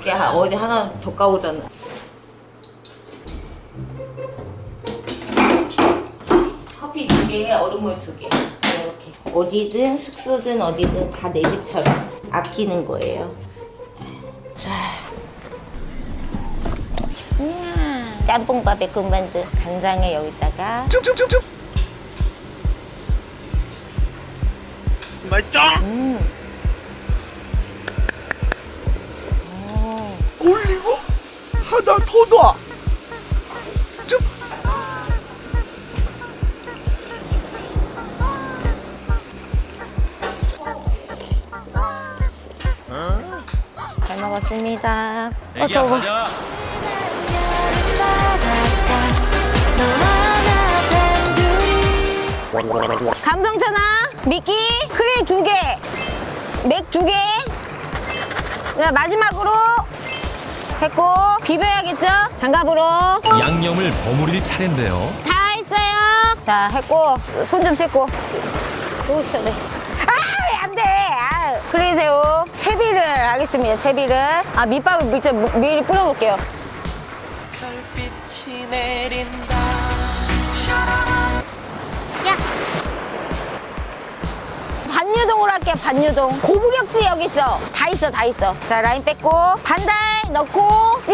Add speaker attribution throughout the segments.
Speaker 1: 이게 하- 어디 하나 더 까오잖아. 커피 두 개에 얼음물 두 개. 이렇게. 어디든 숙소든 어디든 다 내 집처럼 아끼는 거예요. 자. 이야, 짬뽕밥에 군만두 간장에 여기다가 음.
Speaker 2: 올리고 나더 놔. 좀
Speaker 1: 잘 먹었습니다. 어,
Speaker 3: 애기야
Speaker 1: 더워.
Speaker 3: 가자.
Speaker 1: 감성천하 미끼 크릴 두 개, 맥 두 개. 자, 마지막으로 했고 비벼야겠죠? 장갑으로
Speaker 3: 양념을 버무릴 차례인데요.
Speaker 1: 다 했어요. 자 했고 손 좀 씻고. 오 시원해. 아왜 안 돼? 아, 크릴새우 채비를 하겠습니다. 채비를 아 밑밥을 밑에 무- 미리 뿌려볼게요.
Speaker 4: 별빛이 내린
Speaker 1: 할게요, 반유동. 고무력지 여기 있어. 다 있어, 다 있어. 자, 라인 뺐고, 반달 넣고, 찌,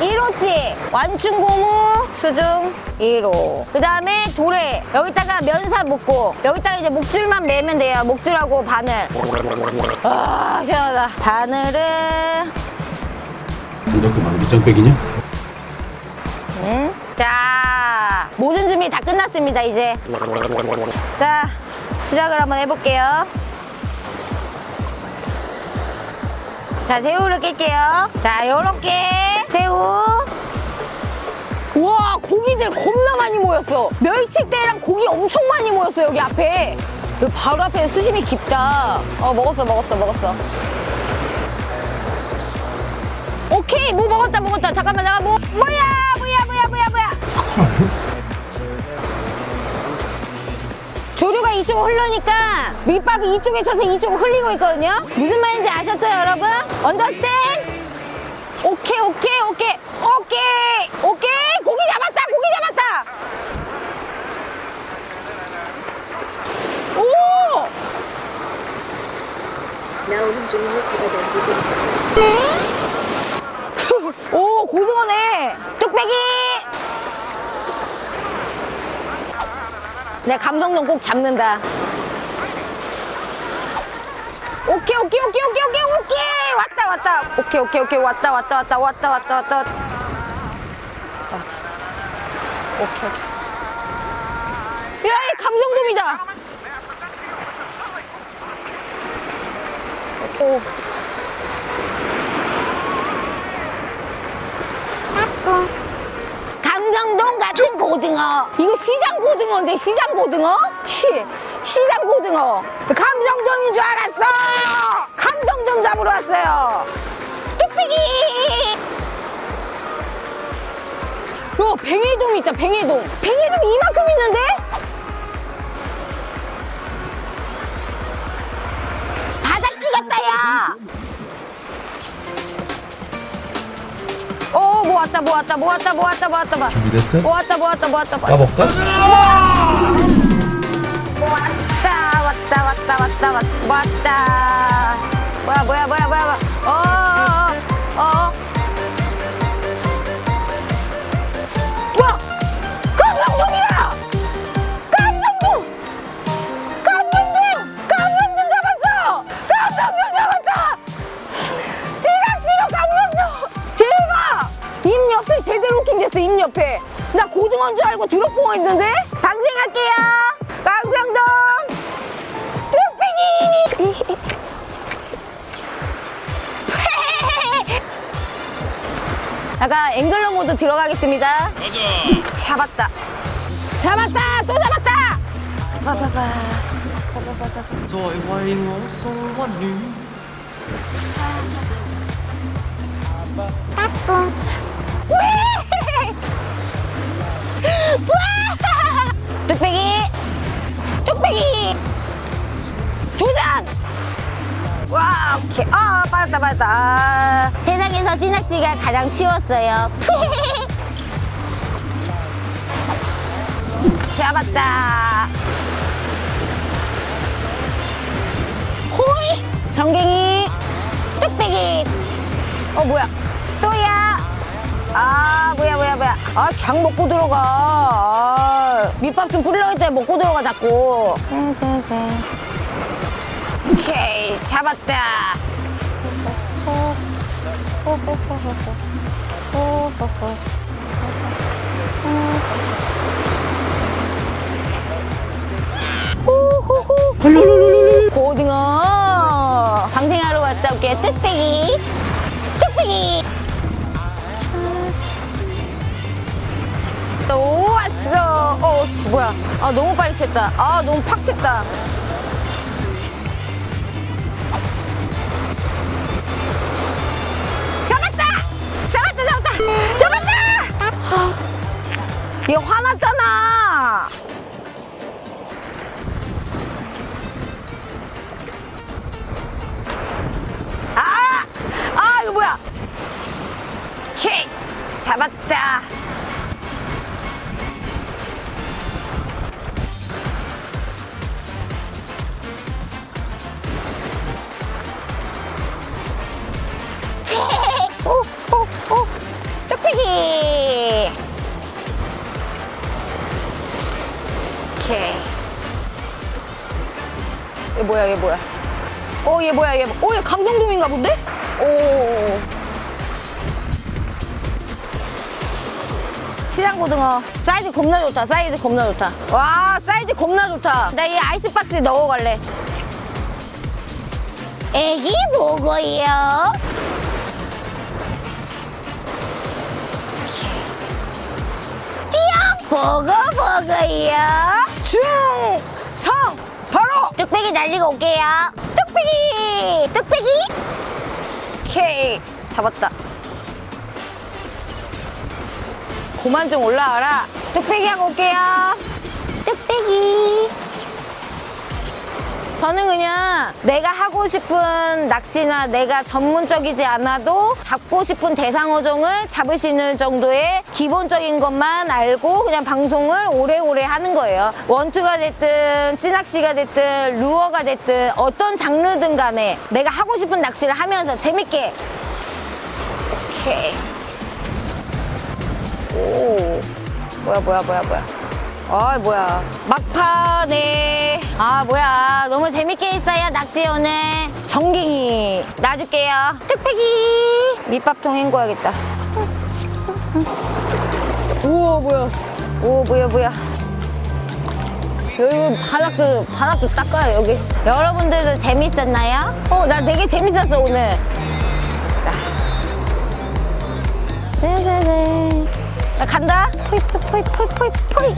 Speaker 1: 1호찌, 완충고무, 수중, 1호. 그 다음에 도래. 여기다가 면사 묶고, 여기다가 이제 목줄만 매면 돼요. 목줄하고 바늘. 아, 시원하다. 바늘은,
Speaker 5: 이렇게 많은 밑장빼기냐?
Speaker 1: 음. 자, 모든 준비 다 끝났습니다, 이제. 자, 시작을 한번 해볼게요. 자, 새우를 낄게요. 자, 요렇게 새우. 우와, 고기들 겁나 많이 모였어. 멸치대랑 고기 엄청 많이 모였어, 여기 앞에. 여기 바로 앞에 수심이 깊다. 어, 먹었어, 먹었어, 먹었어. 오케이, 뭐 먹었다, 먹었다. 잠깐만, 잠깐, 뭐, 뭐야, 이쪽으로 흐르니까 밑밥이 이쪽에 쳐서 이쪽으로 흘리고 있거든요. 무슨 말인지 아셨죠, 여러분? 언더스탠? 오케이, 오케이, 오케이, 오케이, 오케이. 고기 잡았다, 고기 잡았다. 오!
Speaker 6: 나오는 제가 넘기지
Speaker 1: 오, 고등어네. 뚝배기. 내 감성동 꼭 잡는다. 오케이, 오케이, 오케이, 오케이, 오케이, 오케이. 왔다, 왔다. 오케이, 오케이, 오케이. 왔다, 왔다, 왔다, 왔다, 왔다, 왔다, 왔다. 오케이, 오케이. 야, 이 감성돔이다. 오. 같은 고등어. 이거 시장 고등어인데 시장 고등어? 시 시장 고등어. 감성돔인 줄 알았어. 감성돔 잡으러 왔어요. 뚝배기. 어, 뱅에돔 있다. 뱅에돔. 뱅에돔 이만큼 있는데? 바닥기 같다 야. 뭐 왔다, 뭐 왔다, 뭐 왔다.
Speaker 5: 준비됐어?
Speaker 1: 뭐 왔다, 뭐 왔다.
Speaker 5: 까볼까?
Speaker 1: 왔다, 왔다, 왔다, 왔다, 왔다, 왔다. 뭐야, 뭐야, 뭐야, 뭐야. 어, 나 고등어인 줄 알고 드롭봉어 있는데? 방생할게요! 감성돔! 뚝배기! 약간 앵글러 모드 들어가겠습니다. 잡았다. 잡았다. 또 잡았다. 봐봐봐.
Speaker 4: 在為我送溫暖
Speaker 1: 와! 뚝배기. 뚝배기. 도전. 와. 오케이. 아, 빠졌다, 빠졌다. 아, 세상에서 찌낚시가 가장 쉬웠어요. 잡았다. 호이! 정갱이, 뚝배기. 어, 뭐야? 아, 뭐야, 뭐야, 뭐야. 아, 그냥 먹고 들어가. 아, 밑밥 좀 뿌리려고 했더니 먹고 들어가, 자꾸. 오케이, 잡았다. 오, 왔어. 어, 씨, 뭐야. 아, 너무 빨리 쳤다. 아, 너무 팍 쳤다. 잡았다! 잡았다, 잡았다! 잡았다! 아, 얘 화났잖아! 어, 얘 뭐야, 얘. 뭐- 어, 얘 감성돔인가 본데? 오. 시장 고등어. 사이즈 겁나 좋다, 사이즈 겁나 좋다. 와, 사이즈 겁나 좋다. 나 이 아이스박스에 넣어갈래. 애기 먹어요. 띠용 보고 먹어요. 중성 바로 뚝배기 날리고 올게요. 뚝배기 뚝배기. 오케이 잡았다. 그만 좀 올라와라. 뚝배기 하고 올게요. 뚝배기. 저는 그냥 내가 하고 싶은 낚시나 내가 전문적이지 않아도 잡고 싶은 대상어종을 잡을 수 있는 정도의 기본적인 것만 알고 그냥 방송을 오래오래 하는 거예요. 원투가 됐든 찌낚시가 됐든 루어가 됐든 어떤 장르든 간에 내가 하고 싶은 낚시를 하면서 재밌게. 오케이. 오. 뭐야 뭐야 뭐야 뭐야. 아 뭐야. 막판에 아 뭐야. 너무 재밌게 했어요 낚시 오늘. 정갱이 놔줄게요. 뚝배기. 밑밥통 헹궈야겠다. 우와 뭐야. 오 뭐야 뭐야. 여기 바닥도 바닥도 닦아요 여기. 여러분들도 재밌었나요? 어 나 되게 재밌었어 오늘. 네네네. 나 간다. 포이 포이 포이 포이 포이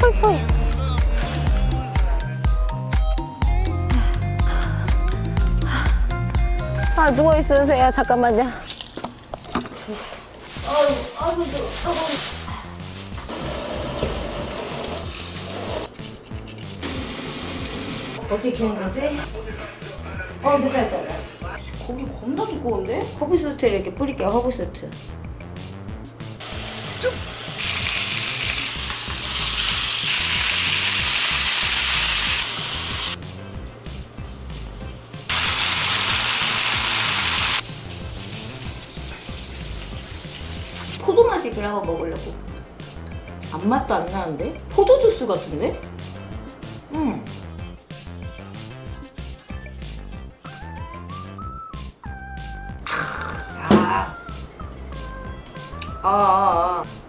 Speaker 1: 포이 포이 아 누워 있으세요. 잠깐만요. 어떻게 키는 거지? 어 됐다 됐다
Speaker 6: 고기 겁나 두꺼운데?
Speaker 1: 허브 소스를 이렇게 뿌릴게요 허브 소스 그나마 먹으려고 안 맛도 안 나는데? 포도 주스 같은데? 음. 아, 아, 아.